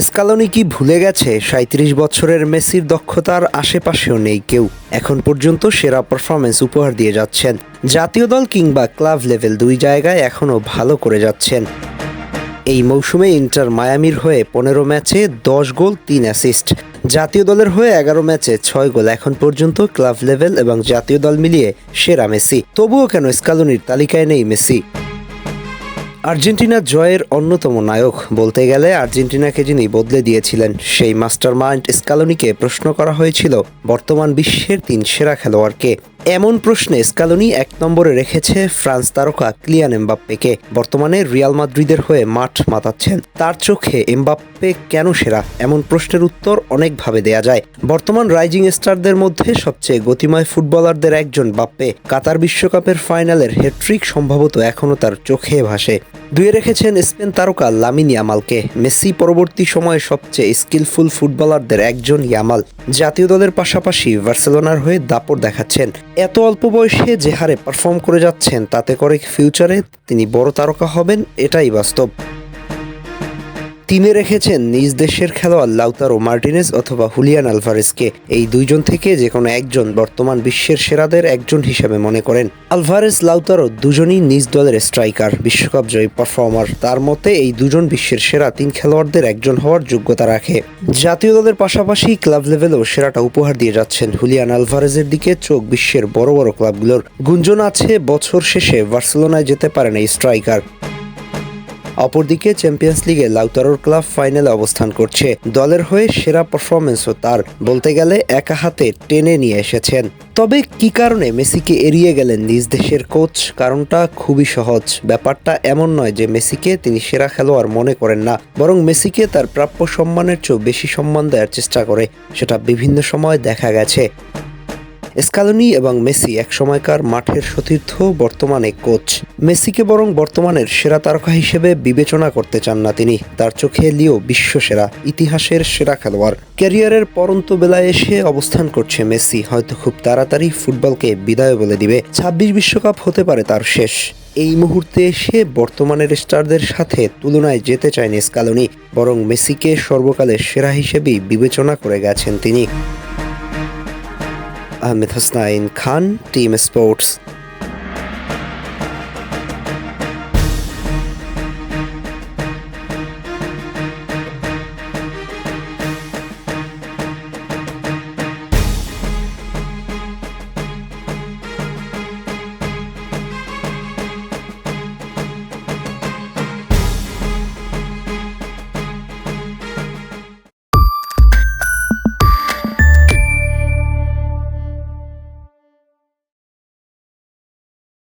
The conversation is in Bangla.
স্কালোনি কি ভুলে গেছে? সাঁত্রিশ বছরের মেসির দক্ষতার আশেপাশেও নেই কেউ। এখন পর্যন্ত সেরা পারফরমেন্স উপহার দিয়ে যাচ্ছেন। জাতীয় দল কিংবা ক্লাব লেভেল দুই জায়গায় এখনও ভালো করে যাচ্ছেন। এই মৌসুমে ইন্টার মায়ামির হয়ে পনেরো ম্যাচে দশ গোল, তিন অ্যাসিস্ট। জাতীয় দলের হয়ে এগারো ম্যাচে ছয় গোল। এখন পর্যন্ত ক্লাব লেভেল এবং জাতীয় দল মিলিয়ে সেরা মেসি। তবুও কেন স্কালোনির তালিকায় নেই মেসি? আর্জেন্টিনা জয়ের অন্যতম নায়ক বলতে গেলে আর্জেন্টিনাকে যিনি বদলে দিয়েছিলেন, সেই মাস্টার মাইন্ড স্কালোনিকে প্রশ্ন করা হয়েছিল বর্তমান বিশ্বের তিন সেরা খেলোয়াড়কে। এমন প্রশ্নে স্কালোনি এক নম্বরে রেখেছে ফ্রান্স তারকা ক্লিয়ান এমবাপ্পেকে। বর্তমানে রিয়াল মাদ্রিদের হয়ে মাঠ মাতাচ্ছেন। তার চোখে এমবাপ্পে কেন সেরা? এমন প্রশ্নের উত্তর অনেকভাবে দেয়া যায়। বর্তমান রাইজিং স্টারদের মধ্যে সবচেয়ে গতিময় ফুটবলারদের একজন বাপ্পে। কাতার বিশ্বকাপের ফাইনালের হ্যাট্রিক সম্ভবত এখনও তার চোখে ভাসে। দুয়ে রেখেছেন স্পেন তারকা লামিন ইয়ামালকে। মেসি পরবর্তী সময়ে সবচেয়ে স্কিলফুল ফুটবলারদের একজন ইয়ামাল, জাতীয় দলের পাশাপাশি বার্সেলোনার হয়ে দাপট দেখাচ্ছেন। এত অল্প বয়সে যে হারে পারফর্ম করে যাচ্ছেন, তাতে করে ফিউচারে তিনি বড় তারকা হবেন, এটাই বাস্তব। তিনে রেখেছেন নিজ দেশের খেলোয়াড় লাউতারো মার্টিনেস অথবা হুলিয়ান আলভারেজকে এই দুইজন থেকে যে কোনো একজন বর্তমান বিশ্বের সেরাদের একজন হিসেবে মনে করেন। আলভারেজ লাউতারো দুজনই নিজ দলের স্ট্রাইকার, বিশ্বকাপ জয়ী পারফর্মার। তার মতে, এই দুজন বিশ্বের সেরা তিন খেলোয়াড়দের একজন হওয়ার যোগ্যতা রাখে। জাতীয় দলের পাশাপাশি ক্লাব লেভেলেও সেরাটা উপহার দিয়ে যাচ্ছেন হুলিয়ান আলভারেজের দিকে চোখ বিশ্বের বড় বড় ক্লাবগুলোর। গুঞ্জন আছে, বছর শেষে বার্সেলোনায় যেতে পারেন এই স্ট্রাইকার। অপরদিকে চ্যাম্পিয়ন্স লিগে লাউতারোর ক্লাব ফাইনালে অবস্থান করছে। দলের হয়ে সেরা পারফরমেন্সও তার, বলতে গেলে একা হাতে টেনে নিয়ে এসেছেন। তবে কি কারণে মেসিকে এড়িয়ে গেলেন নিজ দেশের কোচ কারণটা খুবই সহজ। ব্যাপারটা এমন নয় যে মেসিকে তিনি সেরা খেলোয়াড় মনে করেন না, বরং মেসিকে তার প্রাপ্য সম্মানের চেয়েও বেশি সম্মান দেওয়ার চেষ্টা করে। সেটা বিভিন্ন সময় দেখা গেছে। স্কালোনি এবং মেসি এক সময়কার মাঠের সতীর্থ, বর্তমানে কোচ। মেসিকে বরং বর্তমানের সেরা তারকা হিসেবে বিবেচনা করতে চান না তিনি। তার চোখে লিও বিশ্ব সেরা ইতিহাসের সেরা খেলোয়াড়। ক্যারিয়ারের পরন্ত বেলায় এসে অবস্থান করছে মেসি, হয়তো খুব তাড়াতাড়ি ফুটবলকে বিদায় বলে দিবে। ছাব্বিশ বিশ্বকাপ হতে পারে তার শেষ। এই মুহূর্তে এসে বর্তমানের স্টারদের সাথে তুলনায় যেতে চায়নি স্কালোনি, বরং মেসিকে সর্বকালের সেরা হিসেবেই বিবেচনা করে গেছেন তিনি। Ahmed Hussein Khan, dem Sports